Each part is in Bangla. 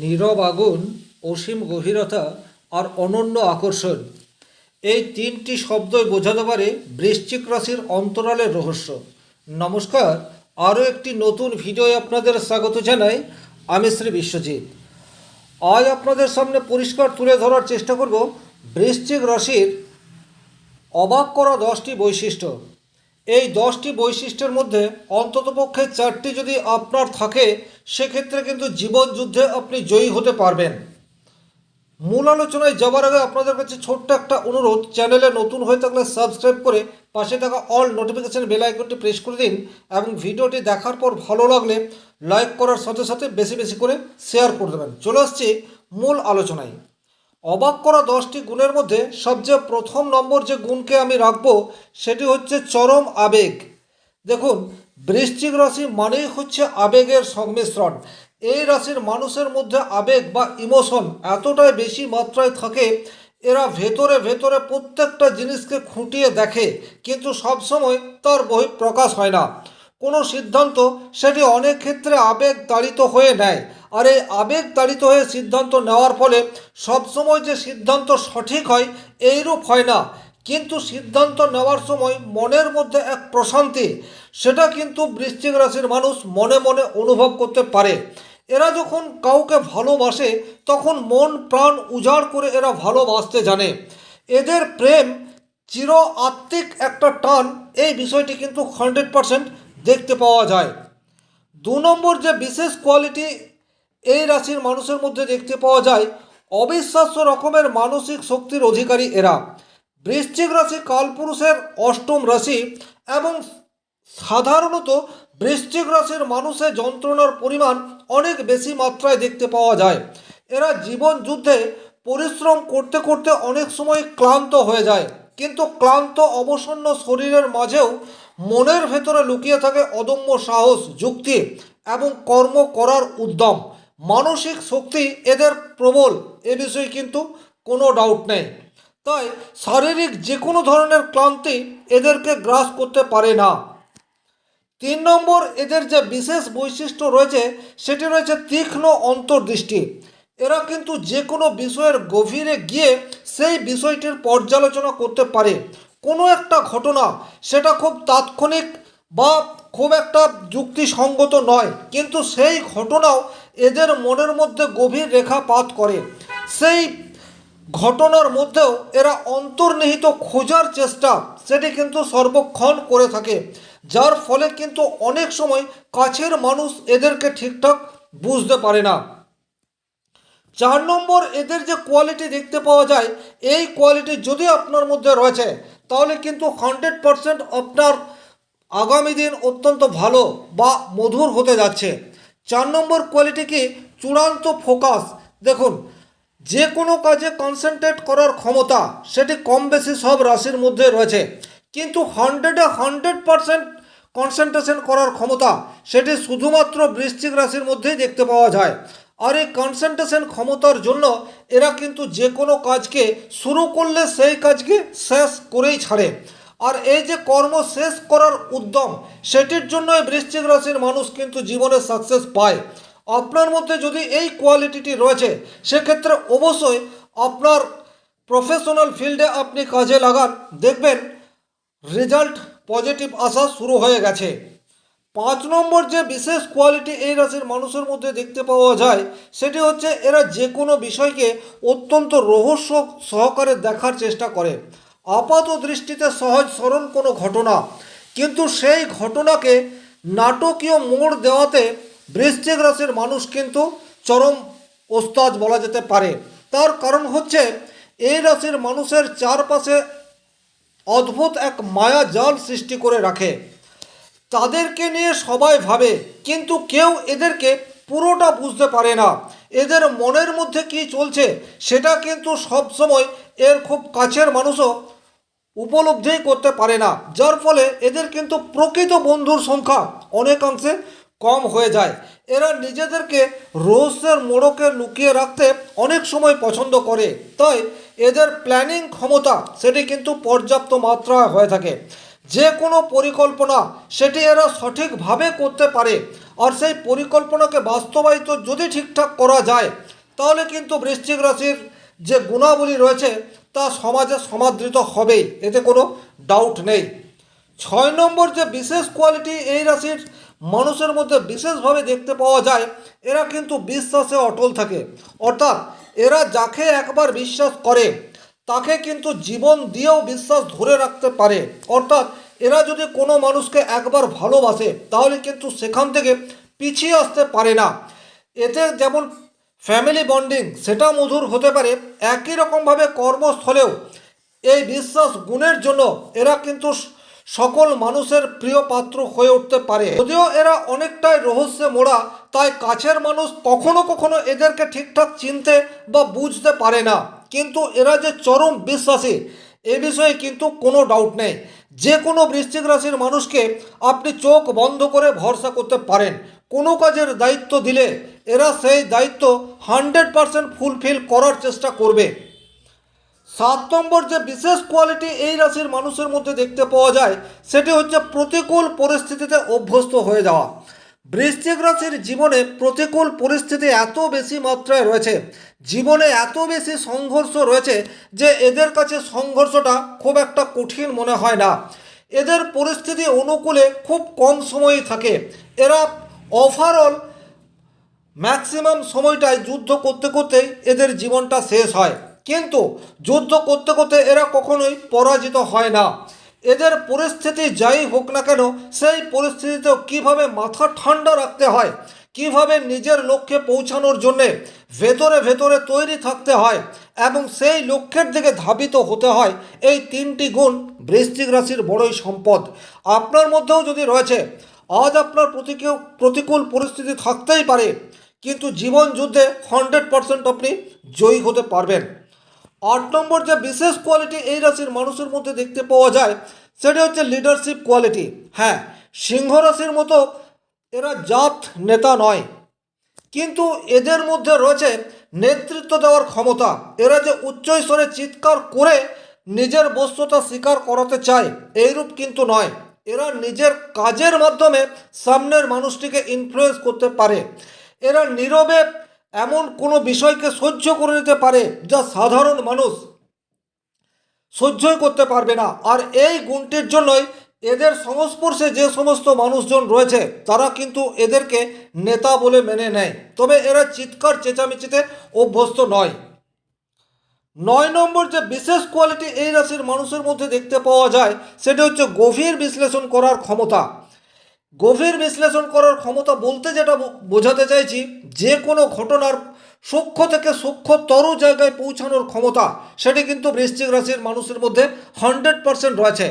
নীরব আগুন, অসীম গভীরতা আর অনন্য আকর্ষণ। এই তিনটি শব্দই বোঝাতে পারে বৃশ্চিক রাশির অন্তরালের রহস্য। নমস্কার, আরও একটি নতুন ভিডিওয় আপনাদের স্বাগত জানাই আমি শ্রী বিশ্বজিৎ। আজ আপনাদের সামনে পরিষ্কার তুলে ধরার চেষ্টা করব বৃশ্চিক রাশির অবাক করা দশটি বৈশিষ্ট্য। এই দশটি বৈশিষ্ট্যের মধ্যে অন্ততপক্ষে চারটি যদি আপনার থাকে সেক্ষেত্রে কিন্তু জীবন যুদ্ধে আপনি জয়ী হতে পারবেন। মূল আলোচনায় যাবার আগে আপনাদের কাছে ছোট্ট একটা অনুরোধ, চ্যানেলে নতুন হয়ে থাকলে সাবস্ক্রাইব করে পাশে থাকা অল নোটিফিকেশান বেল আইকনটি প্রেস করে দিন এবং ভিডিওটি দেখার পর ভালো লাগলে লাইক করার সাথে সাথে বেশি বেশি করে শেয়ার করে দেবেন। চলে আসছি মূল আলোচনায়। অবাক করা দশটি গুণের মধ্যে সবচেয়ে প্রথম নম্বর যে গুণকে আমি রাখব, সেটি হচ্ছে চরম আবেগ। দেখুন বৃশ্চিক রাশি মানেই হচ্ছে আবেগের সংমিশ্রণ। এই রাশির মানুষের মধ্যে আবেগ বা ইমোশন এতটাই বেশি মাত্রায় থাকে, এরা ভেতরে ভেতরে প্রত্যেকটা জিনিসকে খুঁটিয়ে দেখে, কিন্তু সবসময় তার বহিঃপ্রকাশ হয় না। কোনো সিদ্ধান্ত সেটি অনেক ক্ষেত্রে আবেগ তাড়িত হয়ে নেয়, আর এই আবেগ তাড়িত হয়ে সিদ্ধান্ত নেওয়ার ফলে সবসময় যে সিদ্ধান্ত সঠিক হয়, এইরূপ হয় না। কিন্তু সিদ্ধান্ত নেওয়ার সময় মনের মধ্যে এক প্রশান্তি সেটা কিন্তু বৃশ্চিক রাশির মানুষ মনে মনে অনুভব করতে পারে। এরা যখন কাউকে ভালোবাসে, তখন মন, প্রাণ উজাড় করে এরা ভালোবাসতে জানে। এদের প্রেম চির আত্মিক একটা টান, এই বিষয়টি কিন্তু হান্ড্রেড পারসেন্ট দেখতে পাওয়া যায়। দু নম্বর যে বিশেষ কোয়ালিটি এই রাশির মানুষের মধ্যে দেখতে পাওয়া যায়, অবিশ্বাস্য রকমের মানসিক শক্তির অধিকারী এরা। বৃশ্চিক রাশি কালপুরুষের অষ্টম রাশি এবং সাধারণত বৃশ্চিক রাশির মানুষের যন্ত্রণার পরিমাণ অনেক বেশি মাত্রায় দেখতে পাওয়া যায়। এরা জীবন যুদ্ধে পরিশ্রম করতে করতে অনেক সময় ক্লান্ত হয়ে যায়। কিন্তু ক্লান্ত, অবসন্ন শরীরের মাঝেও মনের ভেতরে লুকিয়ে থাকে অদম্য সাহস, যুক্তি এবং কর্ম করার উদ্যম। মানসিক শক্তি এদের প্রবল, এ বিষয়ে কিন্তু কোনো ডাউট নেই। তাই শারীরিক যে কোনো ধরনের ক্লান্তি এদেরকে গ্রাস করতে পারে না। তিন নম্বর এদের যে বিশেষ বৈশিষ্ট্য রয়েছে, সেটি রয়েছে তীক্ষ্ণ অন্তর্দৃষ্টি। এরা কিন্তু যে কোনো বিষয়ের গভীরে গিয়ে সেই বিষয়টির পর্যালোচনা করতে পারে। কোনো একটা ঘটনা সেটা খুব তাৎক্ষণিক বা খুব একটা যুক্তিসঙ্গত নয়, কিন্তু সেই ঘটনাও এদের মনের মধ্যে গভীর রেখাপাত করে। সেই ঘটনার মধ্যেও এরা অন্তর্নিহিত খোঁজার চেষ্টা, সেটি কিন্তু সর্বক্ষণ করে থাকে। যার ফলে কিন্তু অনেক সময় কাছের মানুষ এদেরকে ঠিকঠাক বুঝতে পারে না। চার নম্বর, এদের যে কোয়ালিটি দেখতে পাওয়া যায়, এই কোয়ালিটি যদি আপনার মধ্যে রয়েছে, তাহলে কিন্তু হান্ড্রেড পারসেন্ট আপনার আগামী দিন অত্যন্ত ভালো বা মধুর হতে যাচ্ছে। চার নম্বর কোয়ালিটি কি? চূড়ান্ত ফোকাস দেখুন, যে কোনো কাজে কনসেন্ট্রেট করার ক্ষমতা, সেটি কম বেশি সব রাশির মধ্যে রয়েছে। কিন্তু হান্ড্রেডে হান্ড্রেড পারসেন্ট কনসেন্ট্রেশন করার ক্ষমতা, সেটি শুধুমাত্র বৃশ্চিক রাশির মধ্যেই দেখতে পাওয়া যায়। আর এই কনসেন্ট্রেশন ক্ষমতার জন্য এরা কিন্তু যে কোনো কাজকে শুরু করলে সেই কাজকে শেষ করেই ছাড়ে। আর এই যে কর্ম শেষ করার উদ্যম, সেটির জন্যই বৃশ্চিক রাশির মানুষ কিন্তু জীবনে সাকসেস পায়। আপনার মধ্যে যদি এই কোয়ালিটিটি রয়েছে, সেক্ষেত্রে অবশ্যই আপনার প্রফেশনাল ফিল্ডে আপনি কাজে লাগান। দেখবেন রেজাল্ট পজিটিভ আসা শুরু হয়ে গেছে। পাঁচ নম্বর যে বিশেষ কোয়ালিটি এই রাশির মানুষের মধ্যে দেখতে পাওয়া যায়, সেটি হচ্ছে এরা যে কোনো বিষয়কে অত্যন্ত রহস্য সহকারে দেখার চেষ্টা করে। আপাত দৃষ্টিতে সহজ সরল কোনো ঘটনা। কিন্তু সেই ঘটনাকে নাটকীয় মোড় দেওয়াতে বৃশ্চিক রাশির মানুষ কিন্তু চরম ওস্তাজ বলা যেতে পারে। তার কারণ হচ্ছে, এই রাশির মানুষের চারপাশে অদ্ভুত এক মায়া জাল সৃষ্টি করে রাখে। তাদেরকে নিয়ে সবাই ভাবে, কিন্তু কেউ এদেরকে পুরোটা বুঝতে পারে না। এদের মনের মধ্যে কি চলছে, সেটা কিন্তু সব সময় এর খুব কাছের মানুষও উপলব্ধি করতে পারে না। যার ফলে এদের কিন্তু প্রকৃত বন্ধুর সংখ্যা অনেকাংশে কম হয়ে যায়। এরা নিজেদেরকে রহস্যের মোড়কে লুকিয়ে রাখতে অনেক সময় পছন্দ করে। তাই এদের প্ল্যানিং ক্ষমতা, সেটি কিন্তু পর্যাপ্ত মাত্রায় হয়ে থাকে। যে কোনো পরিকল্পনা, সেটি এরা সঠিকভাবে করতে পারে। আর সেই পরিকল্পনাকে বাস্তবায়িত যদি ঠিকঠাক করা যায়, তাহলে কিন্তু বৃশ্চিক রাশির যে গুণাবলী রয়েছে, তা সমাজে সমাদৃত হবেই এতে কোনো ডাউট নেই। ছয় নম্বর যে বিশেষ কোয়ালিটি এই রাশির মানুষের মধ্যে বিশেষভাবে দেখতে পাওয়া যায়, এরা কিন্তু বিশ্বাসে অটল থাকে। অর্থাৎ এরা যাকে একবার বিশ্বাস করে, তাকে কিন্তু জীবন দিয়েও বিশ্বাস ধরে রাখতে পারে। অর্থাৎ এরা যদি কোনো মানুষকে একবার ভালোবাসে, তাহলে কিন্তু সেখান থেকে পিছিয়ে আসতে পারে না। এতে যেমন ফ্যামিলি বন্ডিং সেটা মধুর হতে পারে, একই রকমভাবে কর্মস্থলেও এই বিশ্বাস গুণের জন্য এরা কিন্তু সকল মানুষের প্রিয় পাত্র হয়ে উঠতে পারে। যদিও এরা অনেকটাই রহস্যে মোড়া, তাই কাছের মানুষ কখনো কখনো এদেরকে ঠিকঠাক চিনতে বা বুঝতে পারে না। কিন্তু এরা যে চরম বিশ্বাসী, এ বিষয়ে কিন্তু কোনো ডাউট নেই। যে কোনো বৃশ্চিক রাশির মানুষকে আপনি চোখ বন্ধ করে ভরসা করতে পারেন। কোনো কাজের দায়িত্ব দিলে এরা সেই দায়িত্ব হান্ড্রেড পারসেন্ট ফুলফিল করার চেষ্টা করবে। সাত নম্বর যে বিশেষ কোয়ালিটি এই রাশির মানুষের মধ্যে দেখতে পাওয়া যায়, সেটি হচ্ছে প্রতিকূল পরিস্থিতিতে অভ্যস্ত হয়ে যাওয়া। বৃশ্চিক রাশির জীবনে প্রতিকূল পরিস্থিতি এত বেশি মাত্রায় রয়েছে, জীবনে এত বেশি সংঘর্ষ রয়েছে যে এদের কাছে সংঘর্ষটা খুব একটা কঠিন মনে হয় না। এদের পরিস্থিতি অনুকূলে খুব কম সময়ই থাকে। এরা ওভারঅল ম্যাক্সিমাম সময়টায় যুদ্ধ করতে করতেই এদের জীবনটা শেষ হয়। কিন্তু যুদ্ধ করতে করতে এরা কখনোই পরাজিত হয় না। এদের পরিস্থিতি যাই হোক না কেন, সেই পরিস্থিতিতেও কীভাবে মাথা ঠান্ডা রাখতে হয়, কীভাবে নিজের লক্ষ্যে পৌঁছানোর জন্যে ভেতরে ভেতরে তৈরি থাকতে হয় এবং সেই লক্ষ্যের দিকে ধাবিত হতে হয়, এই তিনটি গুণ বৃশ্চিক রাশির বড়ই সম্পদ। আপনার মধ্যেও যদি রয়েছে, আজ আপনার প্রতিকূল প্রতিকূল পরিস্থিতি থাকতেই পারে, কিন্তু জীবন যুদ্ধে হান্ড্রেড পারসেন্ট আপনি জয়ী হতে পারবেন। আট নম্বর যে বিশেষ কোয়ালিটি এই রাশির মানুষের মধ্যে দেখতে পাওয়া যায়, সেটি হচ্ছে লিডারশিপ কোয়ালিটি হ্যাঁ সিংহ রাশির মতো এরা জাত নেতা নয়, কিন্তু এদের মধ্যে রয়েছে নেতৃত্ব দেওয়ার ক্ষমতা। এরা যে উচ্চস্বরে চিৎকার করে নিজের বস্তুতা স্বীকার করাতে চায়, এইরূপ কিন্তু নয়। এরা নিজের কাজের মাধ্যমে সামনের মানুষটিকে ইনফ্লুয়েন্স করতে পারে। এরা নীরবে এমন কোনো বিষয়কে সহ্য করে নিতে পারে যা সাধারণ মানুষ সহ্যই করতে পারবে না। আর এই গুণটির জন্যই এদের সংস্পর্শে যে সমস্ত মানুষজন রয়েছে, তারা কিন্তু এদেরকে নেতা বলে মেনে নেয়। তবে এরা চিৎকার, চেঁচামেচিতে অভ্যস্ত নয়। নয় নম্বর যে বিশেষ কোয়ালিটি এই রাশির মানুষের মধ্যে দেখতে পাওয়া যায়, সেটা হচ্ছে গভীর বিশ্লেষণ করার ক্ষমতা। গভীর বিশ্লেষণ করার ক্ষমতা বলতে যেটা বোঝাতে চাইছি, যে কোনো ঘটনার সূক্ষ্ম থেকে সূক্ষ্মতর জায়গায় পৌঁছানোর ক্ষমতা সেটি কিন্তু বৃশ্চিক রাশির মানুষের মধ্যে হান্ড্রেড পারসেন্ট রয়েছে।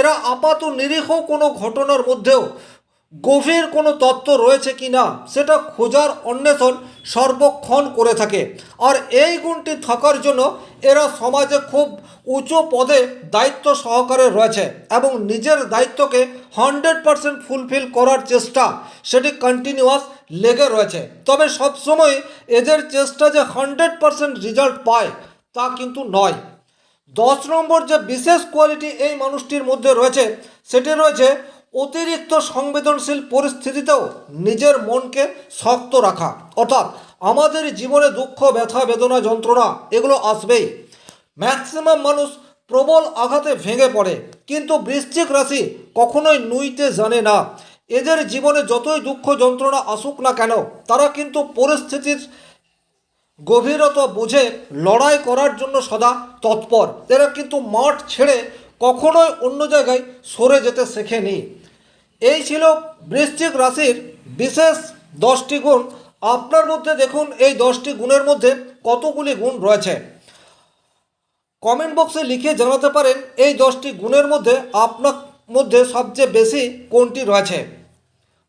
এরা আপাত নিরীহ কোনো ঘটনার মধ্যেও গভীর কোনো তত্ত্ব রয়েছে কি না, সেটা খোঁজার অন্বেষণ সর্বক্ষণ করে থাকে। আর এই গুণটি থাকার জন্য এরা সমাজে খুব উঁচু পদে দায়িত্ব সহকারে রয়েছে এবং নিজের দায়িত্বকে হান্ড্রেড পারসেন্ট ফুলফিল করার চেষ্টা সেটি কন্টিনিউয়াস লেগে রয়েছে। তবে সবসময় এদের চেষ্টা যে হান্ড্রেড পারসেন্ট রেজাল্ট পায়, তা কিন্তু নয়। দশ নম্বর যে বিশেষ কোয়ালিটি এই মানুষটির মধ্যে রয়েছে, সেটি রয়েছে অতিরিক্ত সংবেদনশীল পরিস্থিতিতেও নিজের মনকে শক্ত রাখা। অর্থাৎ আমাদের জীবনে দুঃখ, ব্যথা, বেদনা, যন্ত্রণা এগুলো আসবেই। ম্যাক্সিমাম মানুষ প্রবল আঘাতে ভেঙে পড়ে, কিন্তু বৃশ্চিক রাশি কখনোই নুইতে জানে না। এদের জীবনে যতই দুঃখ, যন্ত্রণা আসুক না কেন, তারা কিন্তু পরিস্থিতির গভীরতা বুঝে লড়াই করার জন্য সদা তৎপর। এরা কিন্তু মাঠ ছেড়ে কখনোই অন্য জায়গায় সরে যেতে শেখেনি। এই ছিল বৃশ্চিক রাশির বিশেষ দশটি গুণ। আপনার মধ্যে দেখুন, এই দশটি গুণের মধ্যে কতগুলি গুণ রয়েছে। কমেন্ট বক্সে লিখে জানাতে পারেন, এই দশটি গুণের মধ্যে আপনার মধ্যে সবচেয়ে বেশি কোনটি রয়েছে?